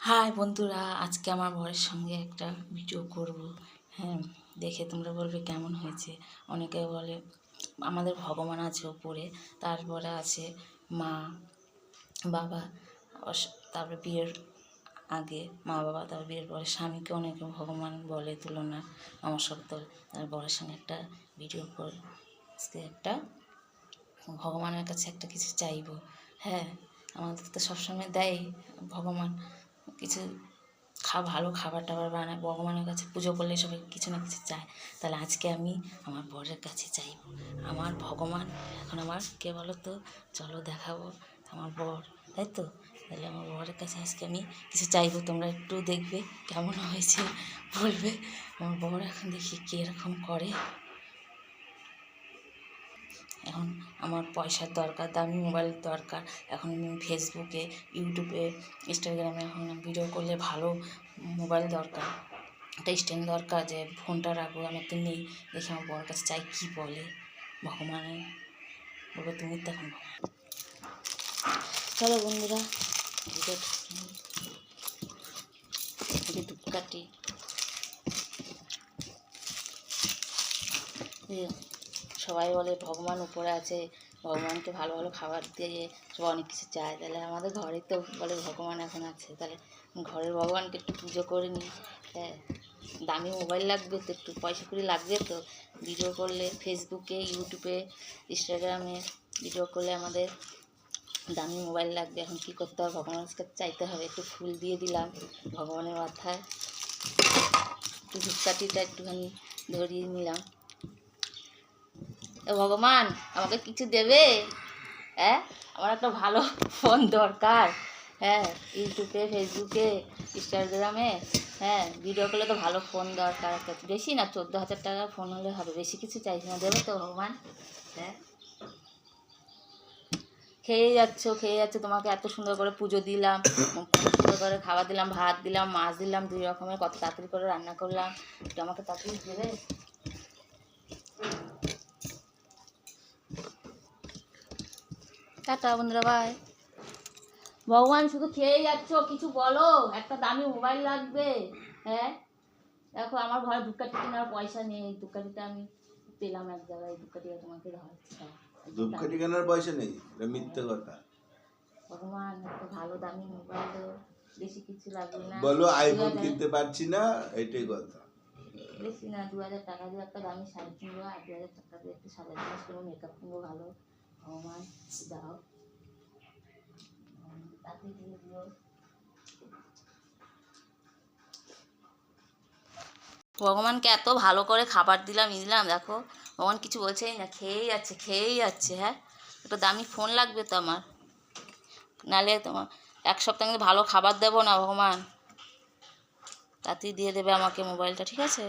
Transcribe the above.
High বন্ধুরা, আজকে আমার বরের সঙ্গে একটা ভিডিও করব। হ্যাঁ দেখে তোমরা বলবে কেমন হয়েছে। অনেকে বলে, আমাদের ভগবান আছে ওপরে, তারপরে আছে মা, বাবা তারপরে বিয়ের আগে মা, বাবা, তারপর বিয়ের পরে স্বামীকে অনেকে ভগবান বলে তুলনা নমস্কার তার বরের সঙ্গে একটা ভিডিও করে, আজকে একটা ভগবানের কাছে একটা কিছু চাইব। হ্যাঁ আমাদের তো সবসময় দেয় ভগবান। কিছু খা, ভালো খাবার টাবার বানায়, ভগবানের কাছে পুজো করলে সবাই কিছু না কিছু চায়। তাহলে আজকে আমি আমার বরের কাছে চাইব আমার ভগবান, এখন আমার, কে বলো তো চলো দেখাবো আমার বর, তাই তো? তাহলে আমার বরের কাছে আজকে আমি কিছু চাইব, তোমরা একটু দেখবে কেমন হয়েছে, বলবে। আমার বর এখন দেখি কীরকম করে। এখন আমার পয়সার দরকার, দামি মোবাইল দরকার। এখন আমি ফেসবুকে, ইউটিউবে, ইনস্টাগ্রামে এখন ভিডিও করলে ভালো মোবাইল দরকার। একটা স্ট্যান্ড দরকার যে ফোনটা রাখব আমার তো নেই। দেখি আমার বড় কাছে চাই কী বলে? ভগবানের বলব তুমি ভগবান। চলো বন্ধুরা এই ধূপকাঠি সবাই বলে ভগবান উপরে আছে, ভগবানকে ভালো ভালো খাবার দিয়ে সবাই অনেক কিছু চায়। তাহলে আমাদের ঘরে তো বলে ভগবান এখন আছে। তাহলে ঘরের ভগবানকে একটু পুজো করে নিই। হ্যাঁ দামি মোবাইল লাগবে তো একটু পয়সা করি লাগবে তো? ভিডিও করলে ফেসবুকে ইউটিউবে ইনস্টাগ্রামে ভিডিও করলে আমাদের দামি মোবাইল লাগবে। এখন কী করতে হবে? ভগবানের কাছে চাইতে হবে। একটু ফুল দিয়ে দিলাম ভগবানের মাথায়। একটু ধূপকাঠিটা একটুখানি ধরিয়ে নিলাম। ভগবান, আমাকে কিছু দেবে? হ্যাঁ? আমার একটা ভালো ফোন দরকার। হ্যাঁ ইউটিউবে, ফেসবুকে, ইনস্টাগ্রামে হ্যাঁ ভিডিও করলে তো ভালো ফোন দরকার। একটা বেশি না, চোদ্দ হাজার টাকার ফোন হলে হবে। বেশি কিছু চাইছি না, দেবে তো ভগবান? হ্যাঁ? খেয়ে যাচ্ছ খেয়ে যাচ্ছ, তোমাকে এত সুন্দর করে পুজো দিলাম, সুন্দর করে খাবার দিলাম, ভাত দিলাম, মাছ দিলাম, দুই রকমের, কত তাড়াতাড়ি করে রান্না করলাম। একটু আমাকে তাড়াতাড়ি দেবে? টাটা বন্ধুরা বাই ভগবান শুধু খেয়ে যাচ্ছ কিছু বলো? একটা দামি মোবাইল লাগবে। হ্যাঁ? দেখো আমার ঘরে ধূপকাঠি কেনার পয়সা নেই। ধূপকাঠিটা আমি পেলাম এক জায়গায়। ধূপকাঠিটা তোমাকে ধরছি ধূপকাঠি কেনার পয়সা নেই? এটা মিথ্যে কথা। ভগবান একটা ভালো দামি মোবাইল দাও বেশি কিছু লাগবে না। বলো আইফোন কিনতে পারছি না এটাই কথা। বেশি না দু হাজার টাকা দিয়ে একটা দামি শাড়ি কিনবো আর দু হাজার টাকা দিয়ে একটু সাদা জিনিস কিনবো মেকআপ কিনবো ভালো। ভগবান দাও তাকে দিয়ে দিও ভগবানকে এত ভালো করে খাবার দিলাম, ই দিলাম, দেখো। ভগবান কিছু বলছেই না, খেয়েই যাচ্ছে খেয়েই যাচ্ছে হ্যাঁ? একটা দামি ফোন লাগবে তো আমার। নালে তোমার এক সপ্তাহ ভালো খাবার দেবো না, ভগবান। তাতেই দিয়ে দেবে আমাকে মোবাইলটা, ঠিক আছে?